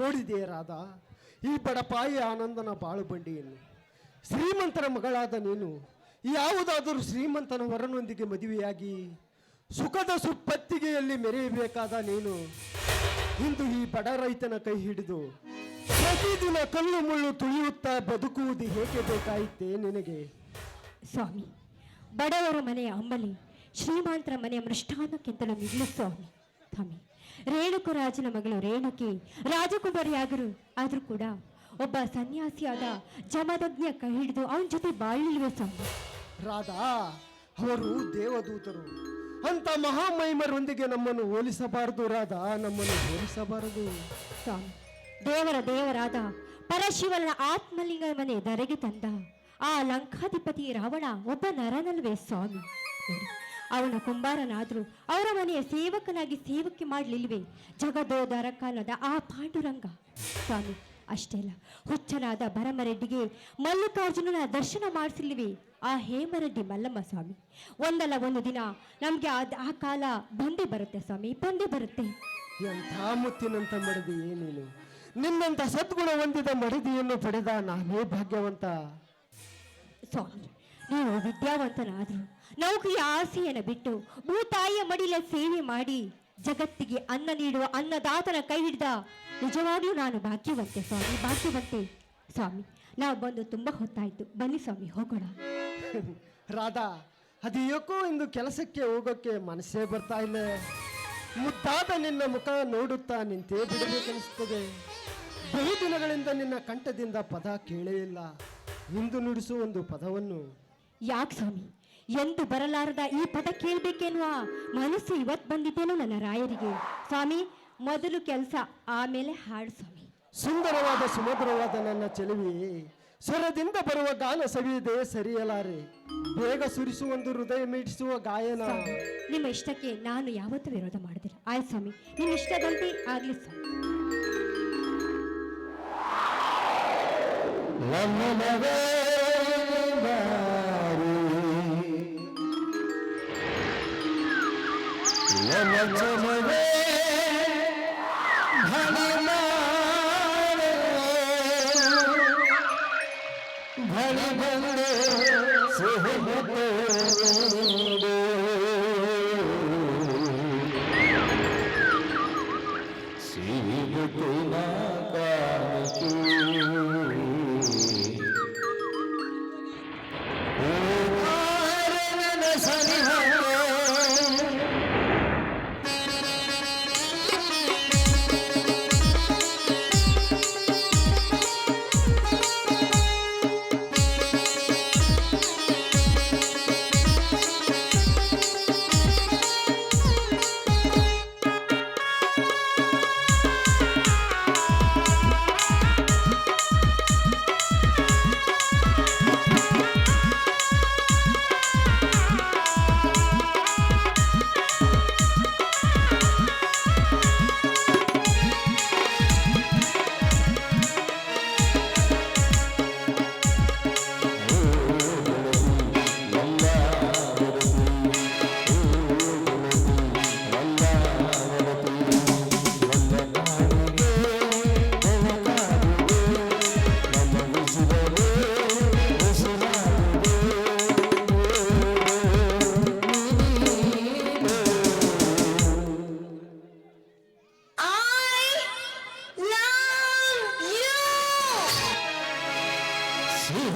ನೋಡಿದೆಯೇ ರಾಧ ಈ ಬಡಪಾಯಿ ಆನಂದನ ಬಾಳು ಬಂಡಿಯನ್ನು ಶ್ರೀಮಂತರ ಮಗಳಾದ ನೀನು, ಯಾವುದಾದರೂ ಶ್ರೀಮಂತನ ವರನೊಂದಿಗೆ ಮದುವೆಯಾಗಿ ಸುಖದ ಸುಪ್ಪತ್ತಿಗೆಯಲ್ಲಿ ಮೆರೆಯಬೇಕಾದ ನೀನು. ಇಂದು ಈ ಬಡ ರೈತನ ಕೈ ಹಿಡಿದು ಪ್ರತಿದಿನ ಕಲ್ಲು ಮುಳ್ಳು ತುಳಿಯುತ್ತಾ ಬದುಕುವುದು ಹೇಗೆ ಬೇಕಾಯಿತೇ ನಿನಗೆ? ಸ್ವಾಮಿ, ಬಡವರ ಮನೆಯ ಅಂಬಲಿ ಶ್ರೀಮಂತರ ಮನೆಯ ಮೃಷ್ಟಾನಕ್ಕಿಂತಲೂ ಮಿಗಿಲು ಸ್ವಾಮಿ. ಸ್ವಾಮಿ ರೇಣುಕು ರಾಜನ ಮಗಳು ರೇಣುಕಿ ರಾಜಕುಮಾರಿಯಾಗರು. ಆದರೂ ಕೂಡ ಒಬ್ಬ ಸನ್ಯಾಸಿಯಾದ ಜಮದಜ್ಞ ಕೈ ಹಿಡಿದು ಅವನ ಜೊತೆ ಬಾಳಿಲ್ವೇ ಸ್ವಾಮಿ ರಾಧಾ ಅವರು ದೇವದೂತರು. ಅಂತ ಮಹಾಮಹಿಮರೊಂದಿಗೆ ನಮ್ಮನ್ನು ಹೋಲಿಸಬಾರದು ರಾಧಾ ನಮ್ಮನ್ನು ಹೋಲಿಸಬಾರದು. ಸ್ವಾಮಿ ದೇವರ ದೇವರಾದ ಪರಶಿವನ ಆತ್ಮಲಿಂಗ ಮನೆ ಧರೆಗೆ ತಂದ ಆ ಲಂಕಾಧಿಪತಿ ರಾವಣ ಒಬ್ಬ ನರನಲ್ವೇ ಸ್ವಾಮಿ. ಅವನ ಕುಂಬಾರನಾದರೂ ಅವರ ಮನೆಯ ಸೇವಕನಾಗಿ ಸೇವಕ್ಕೆ ಮಾಡಲಿಲ್ವೇ? ಜಗದೋದರ ಕಾಲದ ಆ ಪಾಂಡುರಂಗ. ಸ್ವಾಮಿ ಅಷ್ಟೇ ಅಲ್ಲ ಹುಚ್ಚನಾದ ಭರಮರೆಡ್ಡಿಗೆ ಮಲ್ಲಿಕಾರ್ಜುನನ ದರ್ಶನ ಮಾಡಿಸಿಲ್ವೇ? ಆ ಹೇಮರೆಡ್ಡಿ ಮಲ್ಲಮ್ಮ ಸ್ವಾಮಿ ಒಂದಲ್ಲ ಒಂದು ದಿನ ನಮಗೆ ಆ ಕಾಲ ಬಂದೇ ಬರುತ್ತೆ ಸ್ವಾಮಿ ಬಂದೇ ಬರುತ್ತೆ. ಎಂಥ ಮುತ್ತಿನಂತ ಮಡದಿ ನೀನು? ನಿನ್ನಂಥ ಸದ್ಗುಣ ಹೊಂದಿದ ಮಡದಿಯನ್ನು ಪಡೆದ ನಾನೇ ಭಾಗ್ಯವಂತ. ಸ್ವಾಮಿ ನೀವು ವಿದ್ಯಾವಂತನಾದ್ರು ನೌಕರಿಯ ಆಸೆಯನ್ನು ಬಿಟ್ಟು ಭೂತಾಯಿಯ ಮಡಿಲ ಸೇವೆ ಮಾಡಿ ಜಗತ್ತಿಗೆ ಅನ್ನ ನೀಡುವ ಅನ್ನದಾತನ ಕೈ ಹಿಡಿದ ನಿಜವಾಗಿಯೂ ನಾನು ಭಾಗ್ಯವಂತೆ ಸ್ವಾಮಿ ಭಾಗ್ಯವಂತೆ ಸ್ವಾಮಿ. ನಾವು ಬಂದು ತುಂಬ ಹೊತ್ತಾಯ್ತು. ಬನ್ನಿ ಸ್ವಾಮಿ ಹೋಗೋಣ. ರಾಧಾ ಅದು ಯಾಕೋ ಇಂದು ಕೆಲಸಕ್ಕೆ ಹೋಗೋಕ್ಕೆ ಮನಸ್ಸೇ ಬರ್ತಾ ಇಲ್ಲ. ಮುದ್ದಾದ ನಿನ್ನ ಮುಖ ನೋಡುತ್ತಾ ನಿಂತೇ ಬಿಡಬೇಕನಿಸ್ತದೆ ಬಹು ದಿನಗಳಿಂದ ನಿನ್ನ ಕಂಠದಿಂದ ಪದ ಕೇಳೇ ಇಲ್ಲ. ಇಂದು ನುಡಿಸುವ ಒಂದು ಪದವನ್ನು. ಯಾಕೆ ಸ್ವಾಮಿ? ಎಂದು ಬರಲಾರದ ಈ ಪದ ಕೇಳಬೇಕೆನ್ನುವ ಮನಸ್ಸು ಇವತ್ತು ಬಂದಿದ್ದೇನೋ ನನ್ನ ರಾಯರಿಗೆ. ಸ್ವಾಮಿ ಮೊದಲು ಕೆಲಸ ಆಮೇಲೆ ಹಾಡು ಸ್ವಾಮಿ. ಸುಂದರವಾದ ಸುಮಧುರವಾದ ನನ್ನ ಚೆಲುವಿ ಸ್ವರದಿಂದ ಬರುವ ಗಾನ ಸವಿಯದೆ ಸರಿಯಲಾರೆ. ಬೇಗ ಸುರಿಸುವೊಂದು ಹೃದಯ ಮೀಡಿಸುವ ಗಾಯನ. ನಿಮ್ಮ ಇಷ್ಟಕ್ಕೆ ನಾನು ಯಾವತ್ತೂ ವಿರೋಧ ಮಾಡಿದಿಲ್ಲ ಆಯ್ ಸ್ವಾಮಿ ನಿಮ್ಮ ಇಷ್ಟದಂತೆ ಆಗ್ಲಿ ಸ್ವಾಮಿ. Let me to my way.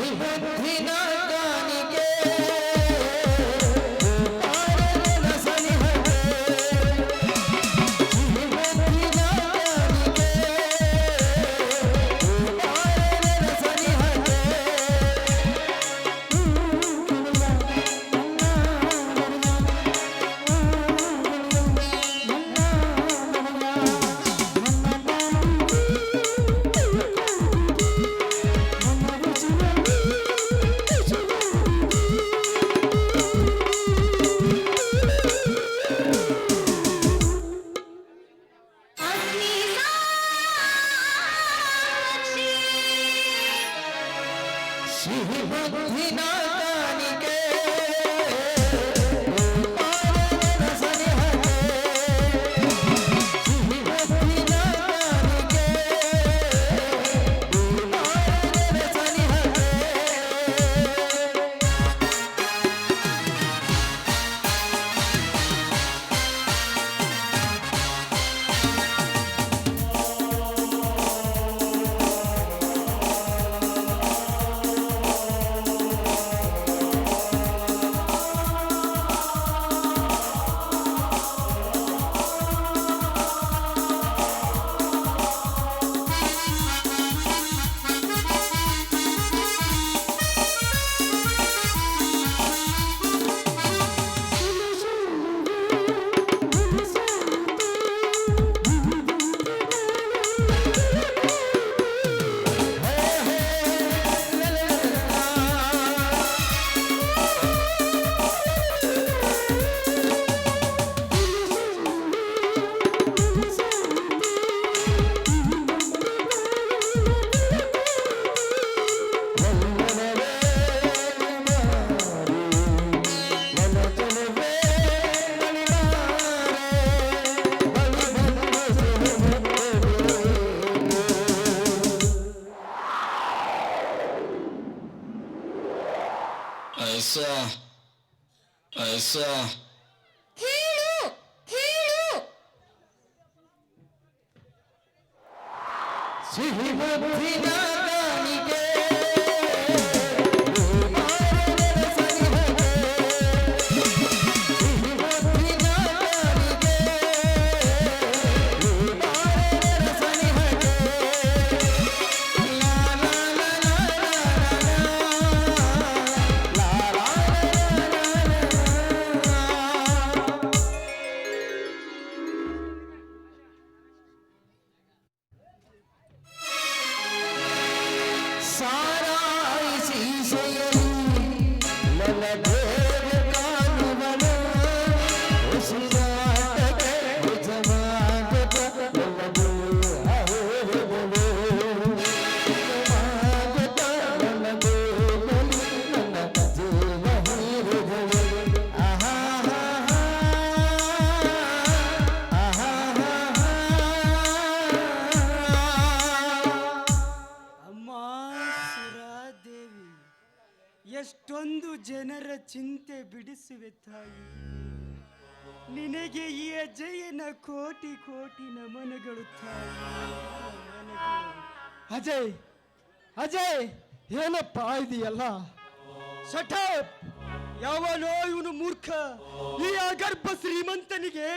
বিপত্তি নাই সিহি মদিনা essa. A é. essa. Hiro! É. Hiro! Se. ಎಷ್ಟೊಂದು ಜನರ ಚಿಂತೆ ಬಿಡಿಸುವೆ ತಾಯಿ. ನಿನಗೆ ಈ ಅಜಯನ ಕೋಟಿ ಕೋಟಿ ನಮನಗಳು ತಾಯಿ. ಅಜಯ್ ಅಜಯ್ ಏನಪ್ಪ ಇದೆಯಲ್ಲ? ಶಟಪ್ ಯಾವನೋ ಇವನು ಮೂರ್ಖ. ಈ ಅಗರ್ಭ ಶ್ರೀಮಂತನಿಗೆ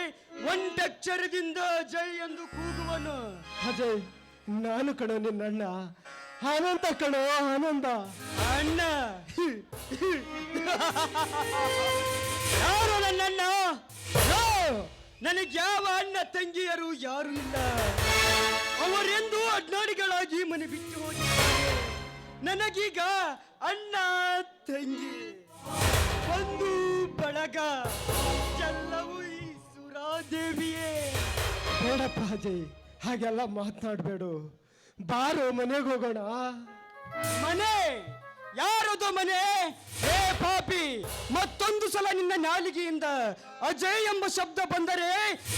ಒಂದಕ್ಷರದಿಂದ ಅಜಯ್ ಎಂದು ಕೂಗುವನು. ಅಜಯ್ ನಾನು ಕಣೋ ನಿನ್ನಣ್ಣ. ಆನಂದ ಕಣೋ ಆನಂದ. ಅಣ್ಣ ಯಾರು ನನ್ನ! ನನಗೆ ಯಾವ ಅಣ್ಣ ತಂಗಿಯರು ಯಾರು ಇಲ್ಲ. ಅವರೆಂದು ಅಜ್ಞಾನಿಗಳಾಗಿ ಮನೆ ಬಿಟ್ಟು ಹೋಗಿ ನನಗೀಗ ಅಣ್ಣ ತಂಗಿ. ಒಂದು ಬಳಗ. ಎಲ್ಲವೂ ಈ ಸುರಾದೇವಿಯೇ. ಬೇಡಪ್ಪ ಅಜಯ್, ಹಾಗೆಲ್ಲ ಮಾತನಾಡಬೇಡು. ಬಾರು ಮನೆಗೆ ಹೋಗೋಣ. ಮನೆ! ಯಾರದು ಮನೆ? ಹೇ ಪಾಪಿ, ಮತ್ತೊಂದು ಸಲ ನಿನ್ನ ನಾಲಿಗೆಯಿಂದ ಅಜಯ್ ಎಂಬ ಶಬ್ದ ಬಂದರೆ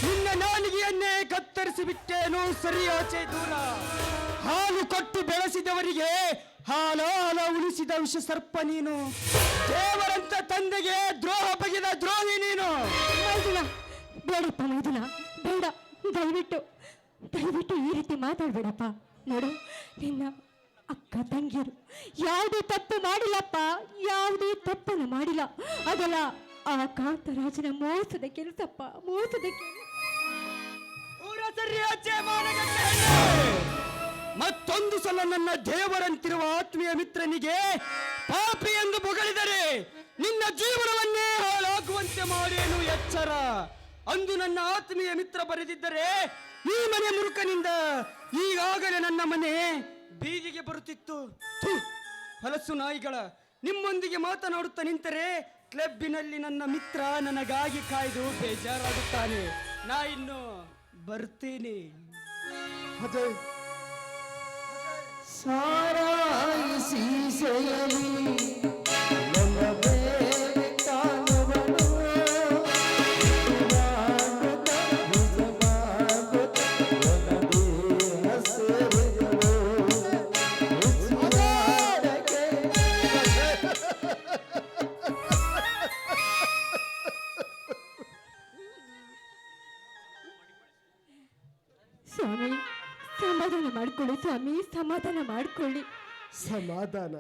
ನಿನ್ನ ನಾಲಿಗೆಯನ್ನೇ ಕತ್ತರಿಸಿ ಬಿಟ್ಟೇನು ಆಚೆ ದೂರ? ಹಾಲು ಕೊಟ್ಟು ಬೆಳೆಸಿದವರಿಗೆ ಹಾಲ ಹಾಲ ಉಳಿಸಿದ ವಿಷ ಸರ್ಪ ನೀನು. ದೇವರಂತ ತಂದೆಗೆ ದ್ರೋಹ ಬಗೆದ ದ್ರೋಹಿ ನೀನು. ಬೇಡಪ್ಪ ಮೈದುನ, ಬೇಡ, ದಯವಿಟ್ಟು ದಯವಿಟ್ಟು ಈ ರೀತಿ ಮಾತಾಡ್ಬೇಡಪ್ಪ. ನೋಡು, ನಿನ್ನ ಅಕ್ಕ ತಂಗಿಯರು. ಯಾವುದೇ ತಪ್ಪು ಮಾಡಿಲ್ಲಪ್ಪ ಯಾವುದೇ ತಪ್ಪನ್ನು ಮಾಡಿಲ್ಲ. ಅದಲ್ಲ ಆ ಕಾಂತರಾಜನ ಮೋಸದ ಕೆಲಸಪ್ಪ ಮೋಸದ. ಮತ್ತೊಂದು ಸಲ ನನ್ನ ದೇವರಂತಿರುವ ಆತ್ಮೀಯ ಮಿತ್ರನಿಗೆ ಪಾಪಿ ಎಂದು ಬೊಗಳಿದರೆ ನಿನ್ನ ಜೀವನವನ್ನೇ ಹಾಳಾಗುವಂತೆ ಮಾಡೇನು ಎಚ್ಚರ? ಅಂದು ನನ್ನ ಆತ್ಮೀಯ ಮಿತ್ರ ಬರೆದಿದ್ದರೆ ಈ ಮನೆ ಮುರುಕನಿಂದ ಈಗಾಗಲೇ ನನ್ನ ಮನೆ ಬೀದಿಗೆ ಬರುತ್ತಿತ್ತು. ಹಲಸು ನಾಯಿಗಳ, ನಿಮ್ಮೊಂದಿಗೆ ಮಾತನಾಡುತ್ತಾ ನಿಂತರೆ ಕ್ಲಬ್ಬಿನಲ್ಲಿ ನನ್ನ ಮಿತ್ರ ನನಗಾಗಿ ಕಾಯ್ದು ಬೇಜಾರಾಗುತ್ತಾನೆ. ನಾ ಇನ್ನು ಬರ್ತೀನಿ. ಸಾರಾಯಿಸಿ ಸೆಯಲಿ ಲಲದೇವ ಸಮಾಧಾನ ಮಾಡಿಕೊಳ್ಳಿ. ಸಮಾಧಾನ.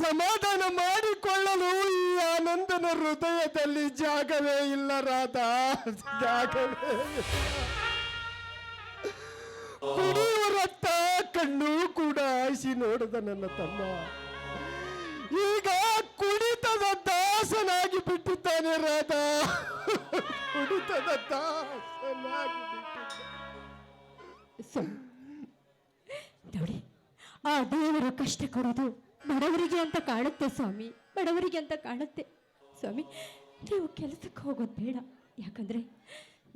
ಸಮಾಧಾನ ಮಾಡಿಕೊಳ್ಳಲು ಈ ಆನಂದನ ಹೃದಯದಲ್ಲಿ ಜಾಗವೇ ಇಲ್ಲ ರಾಧ. ಜಾಗವೇ ಕುಡಿಯುವ ಕಣ್ಣು ಕೂಡ ಆಯಿಸಿ ನೋಡದ ನನ್ನ ತಮ್ಮ. ಈಗ ಕುಡಿತದ ದಾಸನಾಗಿ ಬಿಟ್ಟಿದ್ದಾನೆ ರಾಧಾ. ಕುಡಿತದ ದಾಸನಾಗಿ ಬಿಟ್ಟಿದ್ದಾನೆ. ಸ್ವಾಮಿ ನೋಡಿ ಆ ದೇವರು ಕಷ್ಟ ಕೊಡೋದು ಬಡವರಿಗೆ ಅಂತ ಕಾಣುತ್ತೆ ಸ್ವಾಮಿ, ಬಡವರಿಗೆ ಅಂತ ಕಾಣುತ್ತೆ. ಸ್ವಾಮಿ, ನೀವು ಕೆಲಸಕ್ಕೆ ಹೋಗೋದು ಬೇಡ. ಯಾಕಂದರೆ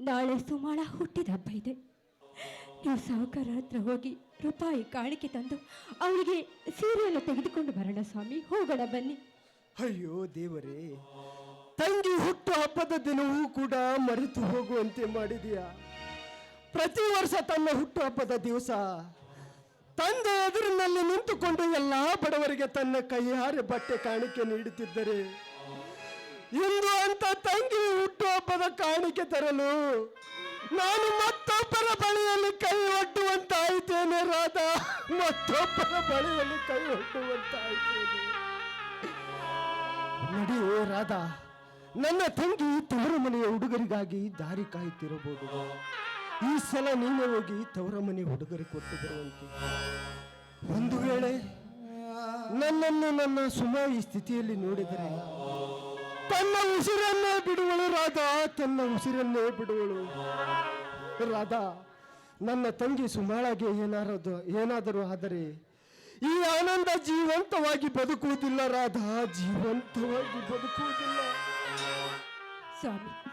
ನಾಳೆ ಸುಮಾಳ ಹುಟ್ಟಿದ ಹಬ್ಬ ಇದೆ. ನೀವು ಸಾಹುಕಾರ ಹತ್ರ ಹೋಗಿ ರೂಪಾಯಿ ಕಾಣಿಕೆ ತಂದು ಅವಳಿಗೆ ಸೀರೆಯನ್ನು ತೆಗೆದುಕೊಂಡು ಬರೋಣ ಸ್ವಾಮಿ, ಹೋಗೋಣ ಬನ್ನಿ. ಅಯ್ಯೋ ದೇವರೇ, ತಂಗಿ ಹುಟ್ಟು ಹಬ್ಬದ ದಿನವೂ ಕೂಡ ಮರೆತು ಹೋಗುವಂತೆ ಮಾಡಿದೀಯ? ಪ್ರತಿ ವರ್ಷ ತನ್ನ ಹುಟ್ಟು ಹಬ್ಬದ ದಿವಸ ತಂದೆ ಎದುರಿನಲ್ಲಿ ನಿಂತುಕೊಂಡು ಎಲ್ಲಾ ಬಡವರಿಗೆ ತನ್ನ ಕೈಯಾರೆ ಬಟ್ಟೆ ಕಾಣಿಕೆ ನೀಡುತ್ತಿದ್ದರೆ ಇಂದು ಅಂತ ತಂಗಿ ಹುಟ್ಟುಹಬ್ಬದ ಕಾಣಿಕೆ ತರಲು, ನಾನು ಮತ್ತೊಬ್ಬರ ಬಳಿಯಲ್ಲಿ ಕೈ ಒಡ್ಡುವಂತಾಯಿತೇನೆ ರಾಧಾ, ಮತ್ತೊಬ್ಬರ ಬಳಿಯಲ್ಲಿ ಕೈ ಒಡ್ಡುವಂತಾಯಿತೇನೆ. ನಡಿ ರಾಧಾ, ನನ್ನ ತಂಗಿ ತವರು ಮನೆಯ ಹುಡುಗರಿಗಾಗಿ ದಾರಿ ಕಾಯುತ್ತಿರಬಹುದು. ಈ ಸಲ ನೀನು ಹೋಗಿ ತವರ ಮನೆ ಹುಡುಗರು ಕೊಟ್ಟು ಬರುವಂತೆ. ಒಂದು ವೇಳೆ ನನ್ನನ್ನು ನನ್ನ ಸುಮ ಈ ಸ್ಥಿತಿಯಲ್ಲಿ ನೋಡಿದರೆ, ತನ್ನ ಉಸಿರನ್ನೇ ಬಿಡುವಳು ರಾಧಾ, ತನ್ನ ಉಸಿರನ್ನೇ ಬಿಡುವಳು. ರಾಧಾ, ನನ್ನ ತಂಗಿ ಸುಮಾಳಾಗೆ ಏನಾರದು, ಏನಾದರೂ ಆದರೆ, ಈ ಆನಂದ ಜೀವಂತವಾಗಿ ಬದುಕುವುದಿಲ್ಲ ರಾಧಾ, ಜೀವಂತವಾಗಿ ಬದುಕುವುದಿಲ್ಲ. ಸ್ವಾಮಿ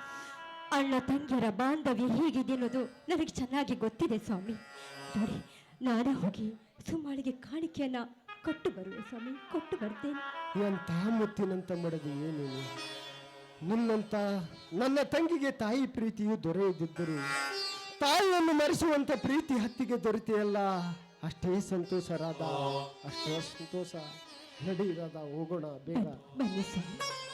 ಅಣ್ಣ ತಂಗಿಯರ ಬಾಂಧವ್ಯ ಹೇಗಿದೆ ಅನ್ನೋದು ನನಗೆ ಚೆನ್ನಾಗಿ ಗೊತ್ತಿದೆ ಸ್ವಾಮಿ. ನೋಡಿ ನಾನೇ ಹೋಗಿ ಸುಮಾಳಿಗೆ ಕಾಣಿಕೆಯನ್ನ ಕೊಟ್ಟು ಬರುವೆ ಸ್ವಾಮಿ ಕೊಟ್ಟು ಬರ್ತೇನೆ. ಎಂಥ ಮುತ್ತಿನಂತ ಮಡದಿ ಏನೇನು ನಿನ್ನಂತ ನನ್ನ ತಂಗಿಗೆ ತಾಯಿ ಪ್ರೀತಿಯು ದೊರೆಯದಿದ್ದರು ತಾಯಿಯನ್ನು ಮರೆಸುವಂತ ಪ್ರೀತಿ ಹತ್ತಿಗೆ ದೊರೆತೆಯಲ್ಲ. ಅಷ್ಟೇ ಸಂತೋಷ ರಾಧ ಅಷ್ಟೇ ಸಂತೋಷ. ನಡಿ ರಾಧ ಹೋಗೋಣ ಬೇಗ. ಬನ್ನಿ ಸ್ವಾಮಿ.